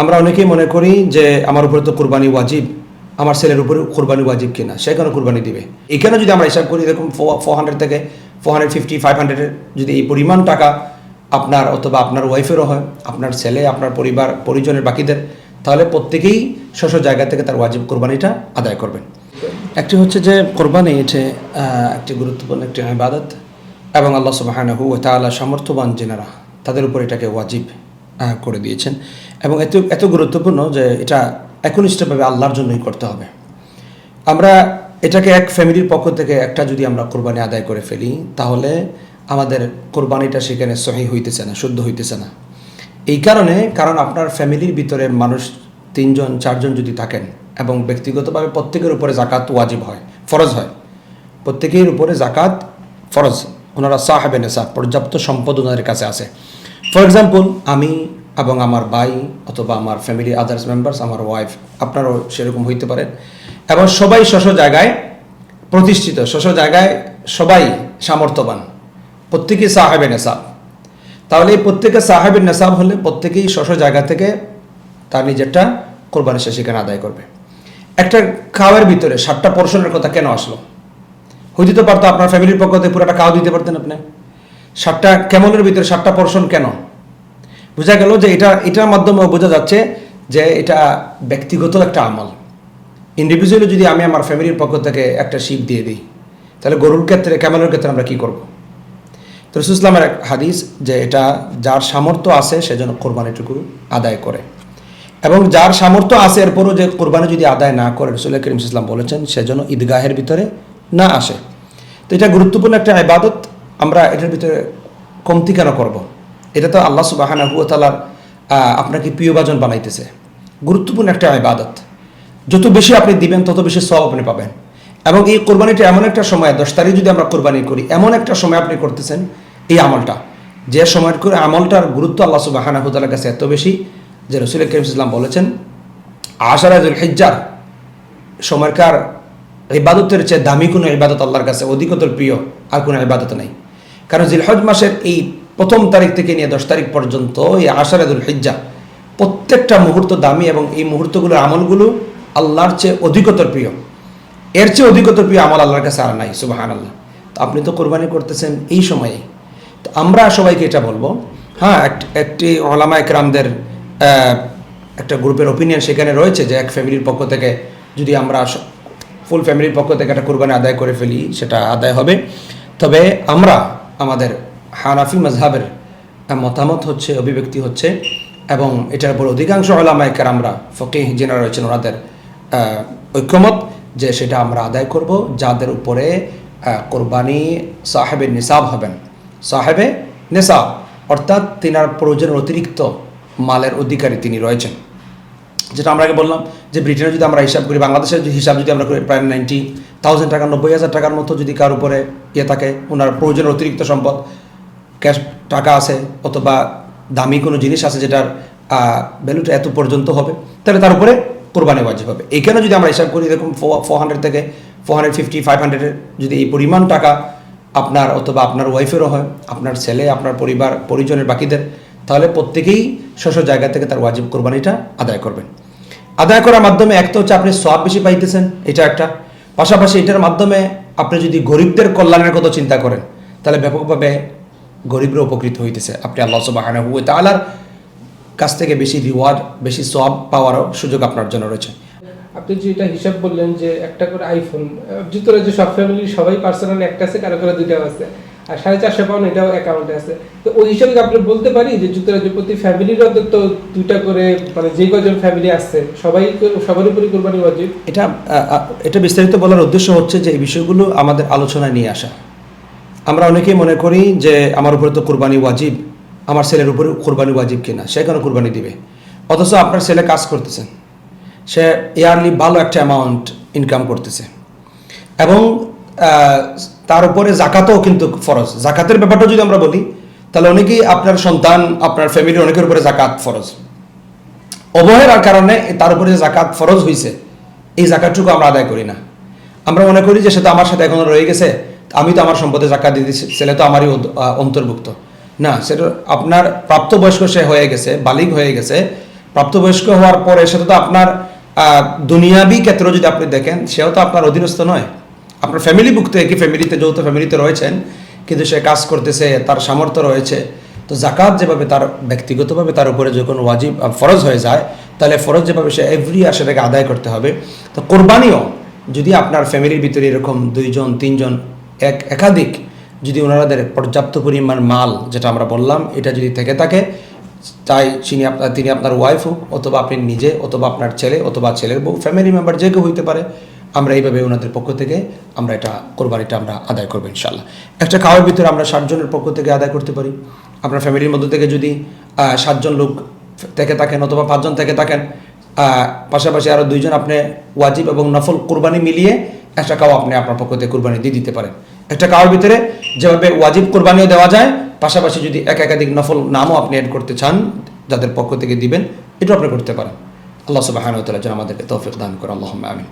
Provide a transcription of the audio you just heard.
আমরা অনেকেই মনে করি যে আমার উপরে তো কোরবানি ওয়াজিব, আমার ছেলের উপরে কোরবানি ওয়াজিব কিনা, সে কেন কোরবানি দিবে? এখানে যদি আমরা হিসাব করি এরকম ফোর হান্ড্রেড থেকে ফোর হান্ড্রেড ফিফটি ফাইভ হান্ড্রেডের যদি এই পরিমাণ টাকা আপনার অথবা আপনার ওয়াইফেরও হয়, আপনার ছেলে, আপনার পরিবার, পরিজনের বাকিদের, তাহলে প্রত্যেকেই শস্য জায়গা থেকে তার ওয়াজিব কোরবানিটা আদায় করবেন। একটি হচ্ছে যে কোরবানি, এটি একটি গুরুত্বপূর্ণ একটি ইবাদত এবং আল্লাহ সুবাহানহু তাআলা সামর্থ্যবান জেনারা তাদের উপর এটাকে ওয়াজিব করে দিয়েছেন। এবং এত এত গুরুত্বপূর্ণ যে এটা একনিষ্ঠভাবে আল্লাহর জন্যই করতে হবে। আমরা এটাকে এক ফ্যামিলির পক্ষ থেকে একটা যদি আমরা কোরবানি আদায় করে ফেলি, তাহলে আমাদের কোরবানিটা সেখানে সহি হইতেছে না, শুদ্ধ হইতেছে না। এই কারণে, কারণ আপনার ফ্যামিলির ভিতরে মানুষ তিনজন, চারজন যদি থাকেন এবং ব্যক্তিগতভাবে প্রত্যেকের উপরে জাকাত ওয়াজিব হয়, ফরজ হয়, প্রত্যেকের উপরে জাকাত ফরজ। ওনারা সাহেবে নেশা, পর্যাপ্ত সম্পদ ওনাদের কাছে আছে। ফর এক্সাম্পল আমি এবং আমার ভাই অথবা আমার ফ্যামিলি আদার্স মেম্বার্স আমার ওয়াইফ আপনারও সেরকম হইতে পারে। এবং সবাই শশ জায়গায় প্রতিষ্ঠিত শশ জায়গায় সবাই সামর্থ্যবান। প্রত্যেকেই সাহেবে নেশাব তাহলে এই প্রত্যেকে সাহেবের নেশাব হলে প্রত্যেকেই শশ জায়গা থেকে তার নিজেরটা কোরবানি সে সেখানে আদায় করবে। একটা খাওয়ার ভিতরে ষাটটা পোর্শনের কথা কেন আসলো? হইতে তো পারতো আপনার ফ্যামিলির পক্ষ থেকে পুরোটা খাওয়া দিতে পারতেন আপনি। ষাটটা কেমনের ভিতরে ষাটটা পোর্শন কেন? বোঝা গেল যে এটা, এটার মাধ্যমে বোঝা যাচ্ছে যে এটা ব্যক্তিগত একটা আমল। ইন্ডিভিজুয়ালি যদি আমি আমার ফ্যামিলির পক্ষ থেকে একটা শিপ দিয়ে দিই, তাহলে গরুর ক্ষেত্রে ক্যামেলের ক্ষেত্রে আমরা কি করব? তো রসুলামের এক হাদিস যে এটা যার সামর্থ্য আছে সেজন্য কোরবানিটুকু আদায় করে। এবং যার সামর্থ্য আছে, এরপরও যে কোরবানি যদি আদায় না করে, রসুল করিম ইসলাম বলেছেন সেজন্য ঈদগাহের ভিতরে না আসে। তো এটা গুরুত্বপূর্ণ একটা ইবাদত, আমরা এটার ভিতরে কমতি কেন করব। এটা তো আল্লাহ সুবাহানা হুয়াতালার আপনাকে প্রিয়ভাজন বানাইতেছে। গুরুত্বপূর্ণ একটা ইবাদত। যত বেশি আপনি দিবেন, তত বেশি সব আপনি পাবেন। এবং এই কোরবানিটা এমন একটা সময়, দশ তারিখ যদি আমরা কোরবানি করি, এমন একটা সময় আপনি করতেছেন এই আমলটা। যে সময়ের করে আমলটার গুরুত্ব আল্লাহ সুবাহানা হুতালার কাছে এত বেশি যে রসুল করিম ইসলাম বলেছেন আশারাজুল হিজ্জার। সময়কার ইবাদতের চেয়ে দামি কোনো ইবাদত আল্লাহর কাছে অধিকতর প্রিয় আর কোনো ইবাদত নেই। কারণ জিলহজ মাসের এই প্রথম তারিখ থেকে নিয়ে দশ তারিখ পর্যন্ত এই আশারাদুল হিজ্জা, প্রত্যেকটা মুহূর্ত দামি এবং এই মুহূর্তগুলোর আমলগুলো আল্লাহর চেয়ে অধিকতর প্রিয়। এর চেয়ে অধিকতর প্রিয় আমল আল্লাহর কাছে আর নাই সুবাহান আল্লাহ তো আপনি তো কোরবানি করতেছেন এই সময়েই। তো আমরা সবাইকে এটা বলব হ্যাঁ এক- একটি ওলামা একরামদের একটা গ্রুপের ওপিনিয়ন সেখানে রয়েছে যে এক ফ্যামিলির পক্ষ থেকে যদি আমরা ফুল ফ্যামিলির পক্ষ থেকে একটা কোরবানি আদায় করে ফেলি, সেটা আদায় হবে। তবে আমরা, আমাদের হানাফি মজহাবের মতামত হচ্ছে, অভিব্যক্তি হচ্ছে এবং এটার উপর অধিকাংশ ওলামায়কের আমরা ফকিহ যেনারা রয়েছেন ওনাদের ঐক্যমত যে সেটা আমরা আদায় করব, যাদের উপরে কোরবানি সাহেবে নিসাব হবেন। সাহেবে নিসাব, অর্থাৎ তিনার প্রয়োজনের অতিরিক্ত মালের অধিকারী তিনি রয়েছেন। যেটা আমরা আগে বললাম যে ব্রিটেনে যদি আমরা হিসাব করি বাংলাদেশের হিসাব যদি আমরা করি, প্রায় নাইনটি থাউজেন্ড টাকা, নব্বই হাজার টাকার মতো যদি কার উপরে ইয়ে থাকে, ওনার প্রয়োজনের অতিরিক্ত সম্পদ ক্যাশ টাকা আছে অথবা দামি কোনো জিনিস আছে যেটার ভ্যালুটা এত পর্যন্ত হবে, তাহলে তার উপরে কোরবানি ওয়াজিব হবে। এখানে যদি আমরা হিসাব করি এরকম ফোর হান্ড্রেড থেকে ফোর হান্ড্রেড ফিফটি ফাইভ হান্ড্রেডের যদি এই পরিমাণ টাকা আপনার অথবা আপনার ওয়াইফেরও হয়, আপনার ছেলে, আপনার পরিবার, পরিজনের বাকিদের, তাহলে প্রত্যেকেই শস্য জায়গা থেকে তার ওয়াজিব কোরবানিটা আদায় করবেন। আদায় করার মাধ্যমে এক তো হচ্ছে আপনি সব বেশি পাইতেছেন, এটা একটা। পাশাপাশি এটার মাধ্যমে আপনি যদি গরিবদের কল্যাণের কথা চিন্তা করেন, তাহলে ব্যাপকভাবে গরিবরা উপকৃত হইতেছে। আপনি আল্লাহ সুবাহানা হুয়ে তালার কাছ থেকে বেশি রিওয়ার্ড বেশি সব পাওয়ারও সুযোগ আপনার জন্য রয়েছে। আপনি যেটা হিসাব বললেন যে একটা করে আইফোন যুক্তরাজ্যে সব ফ্যামিলি সবাই পার্সোনাল একটা আছে কারও করে দুইটাও আছে আর সাড়ে চারশো পাউন্ড এটাও অ্যাকাউন্টে আছে। তো ওই হিসাবে আপনি বলতে পারি যে যুক্তরাজ্যের প্রতি ফ্যামিলির অন্তত তো দুইটা করে মানে যে কজন ফ্যামিলি আসছে সবাই সবার উপরই কোরবানি ওয়াজিব? এটা এটা বিস্তারিত বলার উদ্দেশ্য হচ্ছে যে এই বিষয়গুলো আমাদের আলোচনায় নিয়ে আসা। আমরা অনেকেই মনে করি যে আমার উপরে তো কোরবানি ওয়াজিব, আমার ছেলের উপরে কোরবানি ওয়াজিব কিনা, সে কেন কোরবানি দিবে? অথচ আপনার ছেলে কাজ করতেছে, সে ইয়ারলি ভালো একটা অ্যামাউন্ট ইনকাম করতেছে এবং তার উপরে জাকাতও কিন্তু ফরজ। জাকাতের ব্যাপারটা যদি আমরা বলি, তাহলে অনেকেই আপনার সন্তান, আপনার ফ্যামিলির অনেকের উপরে জাকাত ফরজ। অবহেলার কারণে তার উপরে যে জাকাত ফরজ হয়েছে এই জাকাতটুকু আমরা আদায় করি না। আমরা মনে করি যে সেটা আমার সাথে এখনও রয়ে গেছে আমি তো আমার সম্পদে জাকাত দিয়ে দিচ্ছি ছেলে তো আমারই অন্তর্ভুক্ত। না, সেটা আপনার প্রাপ্তবয়স্ক সে হয়ে গেছে বালিগ হয়ে গেছে। প্রাপ্তবয়স্ক হওয়ার পরে সেটা তো আপনার দুনিয়াবি ক্ষেত্র যদি আপনি দেখেন, সেও তো আপনার অধীনস্থ নয়। আপনার ফ্যামিলিভুক্ত একই ফ্যামিলিতে যৌথ ফ্যামিলিতে রয়েছেন, কিন্তু সে কাজ করতেছে, তার সামর্থ্য রয়েছে। তো জাকাত যেভাবে তার ব্যক্তিগতভাবে তার উপরে যখন ওয়াজিব ফরজ হয়ে যায়, তাহলে ফরজ যেভাবে সে এভরি ইয়ার সেটাকে আদায় করতে হবে। তো কোরবানিও যদি আপনার ফ্যামিলির ভিতরে এরকম দুইজন, তিনজন এক একাধিক যদি ওনাদের পর্যাপ্ত পরিমাণ মাল, যেটা আমরা বললাম, এটা যদি থেকে থাকে, তাই তিনি আপনার তিনি আপনার ওয়াইফ হোক, অথবা আপনি নিজে, অথবা আপনার ছেলে, অথবা ছেলের বউ ফ্যামিলি মেম্বার যে কেউ হইতে পারে, আমরা এইভাবে ওনাদের পক্ষ থেকে আমরা এটা কোরবানিটা আমরা আদায় করব ইনশাল্লাহ একটা খাওয়ার ভিতরে আমরা ষাটজনের পক্ষ থেকে আদায় করতে পারি। আপনার ফ্যামিলির মধ্যে থেকে যদি সাতজন লোক থেকে থাকেন, অথবা পাঁচজন থেকে থাকেন পাশাপাশি আরও দুইজন আপনি ওয়াজিব এবং নফল কোরবানি মিলিয়ে একটা টাকাও আপনি আপনার পক্ষ থেকে কোরবানি দিয়ে দিতে পারেন। একটা কাওয়ার ভিতরে যেভাবে ওয়াজিব কোরবানিও দেওয়া যায়, পাশাপাশি যদি এক একাধিক নফল নামও আপনি অ্যাড করতে চান, যাদের পক্ষ থেকে দিবেন, এটাও আপনি করতে পারেন। আল্লাহ সুবাহ যেন আমাদেরকে তৌফিক দান করে আল্লাহ আমিন।